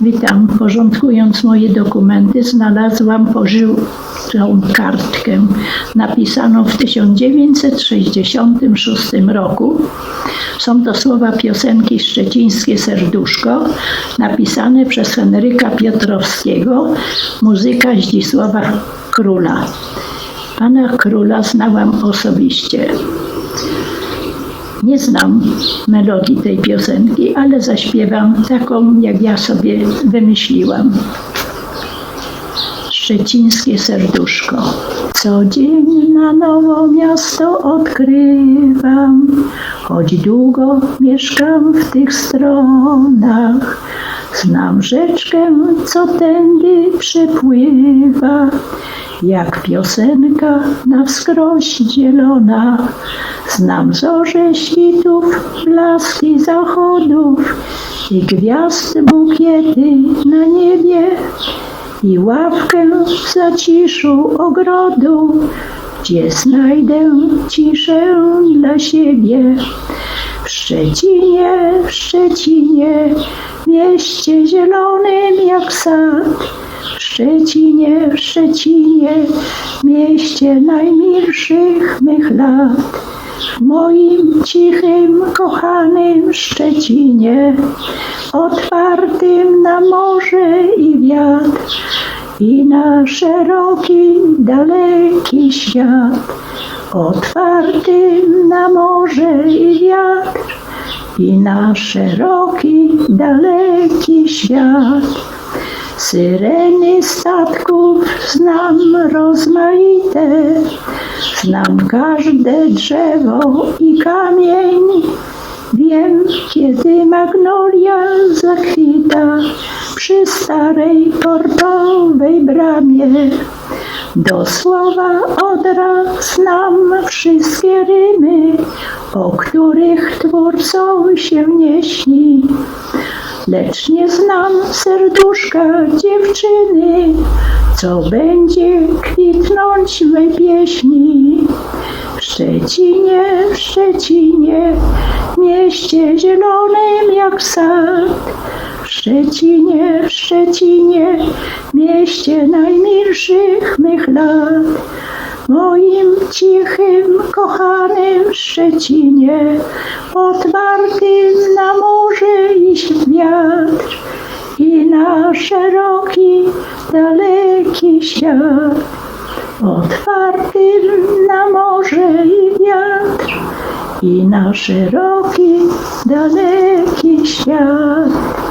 Witam. Porządkując moje dokumenty, znalazłam pożytą kartkę napisaną w 1966 roku. Są to słowa piosenki Szczecińskie Serduszko, napisane przez Henryka Piotrowskiego, muzyka Zdzisława Króla. Pana Króla znałam osobiście. Nie znam melodii tej piosenki, ale zaśpiewam taką, jak ja sobie wymyśliłam. Szczecińskie serduszko. Co dzień na nowo miasto odkrywam, choć długo mieszkam w tych stronach. Znam rzeczkę, co tędy przepływa, jak piosenka na wskroś zielona. Znam zorze świtów, blaski zachodów i gwiazd bukiety na niebie i ławkę w zaciszu ogrodu, gdzie znajdę ciszę dla siebie. W Szczecinie, w Szczecinie, mieście zielonym jak sad. W Szczecinie, w Szczecinie, mieście najmilszych mych lat. W moim cichym, kochanym Szczecinie, otwartym na morze i wiatr i na szeroki, daleki świat, otwartym na morze i wiatr i na szeroki, daleki świat. Syreny statków znam rozmaite, znam każde drzewo i kamień. Wiem, kiedy magnolia zakwita przy starej portowej bramie. Do słowa odra znam wszystkie rymy, o których twórcą się nie śni. Lecz nie znam serduszka dziewczyny, co będzie kwitnąć w mej pieśni. W Szczecinie, w Szczecinie, mieście zielonym jak sad. W Szczecinie, w Szczecinie, mieście najmilszych mych lat. Moim cichym, kochanym Szczecinie, otwartym na morze i wiatr i na szeroki, daleki świat. Otwartym na morze i wiatr i na szeroki, daleki świat.